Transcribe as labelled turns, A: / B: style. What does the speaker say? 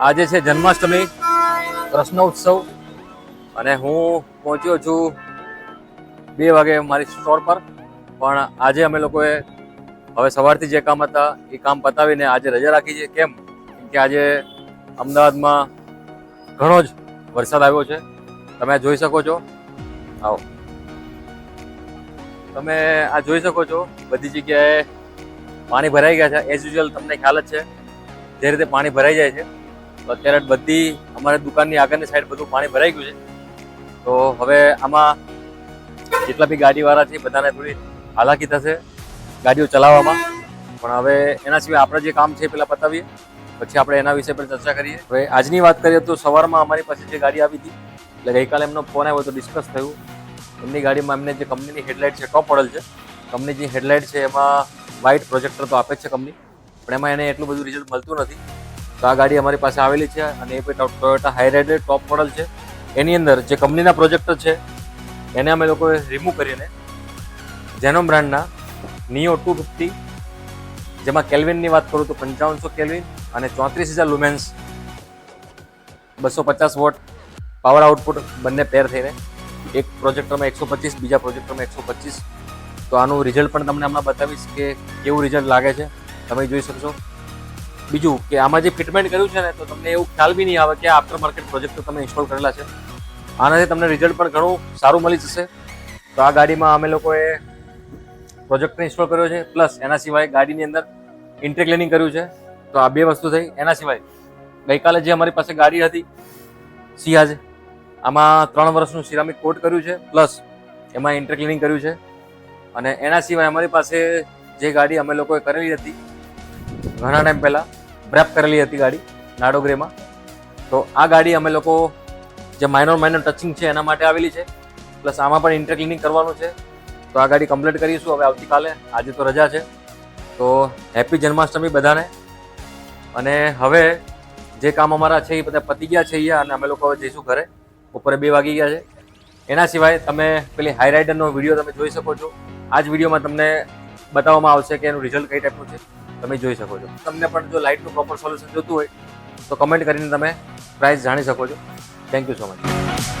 A: આજે છે જન્માષ્ટમી ઉત્સવ અને હું પહોંચ્યો છું બે વાગે મારી સ્ટોર પર. પણ આજે અમે લોકોએ હવે સવારથી જે કામ હતા, એ કામ પતાવીને આજે રજા રાખી છે. કેમ? કે આજે અમદાવાદમાં ઘણો જ વરસાદ આવ્યો છે. તમે જોઈ શકો છો. આવો. તમે આ જોઈ શકો છો, બધી જગ્યાએ પાણી ભરાઈ ગયા છે. એઝ યુઝ્યુઅલ તમને ખ્યાલ જ છે. જે રીતે પાણી ભરાઈ જાય છે. અત્યારે બધી અમારી દુકાનની આગળની સાઈડ બધું પાણી ભરાઈ ગયું છે. તો હવે આમાં જેટલા બી ગાડીવાળા છે બધાને થોડી હાલાકી થશે ગાડીઓ ચલાવવામાં. પણ હવે એના સિવાય આપણે જે કામ છે પેલા પતાવીએ. પછી આપણે એના વિશે પણ ચર્ચા કરીએ. હવે આજની વાત કરીએ તો સવારમાં અમારી પાસે જે ગાડી આવી હતી, એટલે ગઈકાલે એમનો ફોન આવ્યો તો ડિસ્કસ થયું. એમની ગાડીમાં એમને જે કંપનીની હેડલાઇટ છે ટોપ મોડલ છે. કંપની જે હેડલાઇટ છે, એમાં વ્હાઇટ પ્રોજેક્ટર તો આપે જ છે કંપની પણ એમાં એને એટલું બધું રિઝલ્ટ મળતું નથી. તો આ ગાડી અમારી પાસે આવેલી છે અને એ પણ ટોયોટા હાઈરાઇડ ટોપ મોડલ છે. એની અંદર જે કંપનીના પ્રોજેક્ટર છે, એને અમે લોકોએ રિમૂવ કરીને જેનો બ્રાન્ડના નિયો ટુ ફિફ્ટી જેમાં કેલ્વિનની વાત કરું તો પંચાવનસો કેલ્વિન અને ચોત્રીસ હજાર લુમેન્સ બસો પચાસ વોટ પાવર આઉટપુટ બંને પેર થઈને એક પ્રોજેક્ટરમાં એકસો પચીસ, બીજા પ્રોજેક્ટરમાં એકસો પચીસ. તો આનું રિઝલ્ટ પણ તમને હમણાં બતાવીશ કે કેવું રિઝલ્ટ લાગે છે. તમે જોઈ શકશો. બીજું કે આમાં જે ફિટમેન્ટ કર્યું છે ને, તો તમને એવું ખ્યાલ બી નહીં આવે કે આફ્ટર માર્કેટ પ્રોજેક્ટ તમે ઇન્સ્ટોલ કરેલા છે. આનાથી તમને રિઝલ્ટ પણ ઘણું સારું મળી જશે. તો આ ગાડીમાં અમે લોકોએ પ્રોજેક્ટને ઇન્સ્ટોલ કર્યો છે પ્લસ એના સિવાય ગાડીની અંદર ઇન્ટરક્લિનિંગ કર્યું છે. તો આ બે વસ્તુ થઈ. એના સિવાય ગઈકાલે જે અમારી પાસે ગાડી હતી સિયાજ આમાં ત્રણ વર્ષનું સિરામિક કોટ કર્યું છે પ્લસ એમાં ઇન્ટરક્લિનિંગ કર્યું છે. અને એના સિવાય અમારી પાસે જે ગાડી અમે લોકોએ કરેલી હતી, ઘણા ટાઈમ પહેલાં બ્રેપ કરેલી હતી ગાડી નાડો ગ્રેમાં તો આ ગાડી અમે લોકો જે માઇનોર માઇનોર ટચિંગ છે એના માટે આવેલી છે. પ્લસ આમાં પણ ઇન્ટરક્લિનિંગ કરવાનું છે. તો આ ગાડી કમ્પ્લીટ કરીશું હવે આવતીકાલે. આજે તો રજા છે. તો હેપી જન્માષ્ટમી બધાને. અને હવે જે કામ અમારા છે એ બધા પતી ગયા છે અહીંયા અને અમે લોકો હવે જઈશું ઘરે. બપોરે બે વાગી ગયા છે. એના સિવાય તમે પેલી હાઈ રાઇડરનો વીડિયો તમે જોઈ શકો છો. આ જ વિડીયોમાં તમને બતાવવામાં આવશે કે એનું રિઝલ્ટ કઈ ટાઈપનું છે. તમે જોઈ શકો છો. તમને પણ જો લાઇટનું પ્રોપર સોલ્યુશન જોતું હોય, તો કમેન્ટ કરીને તમે પ્રાઇસ જાણી શકો છો. Thank you so much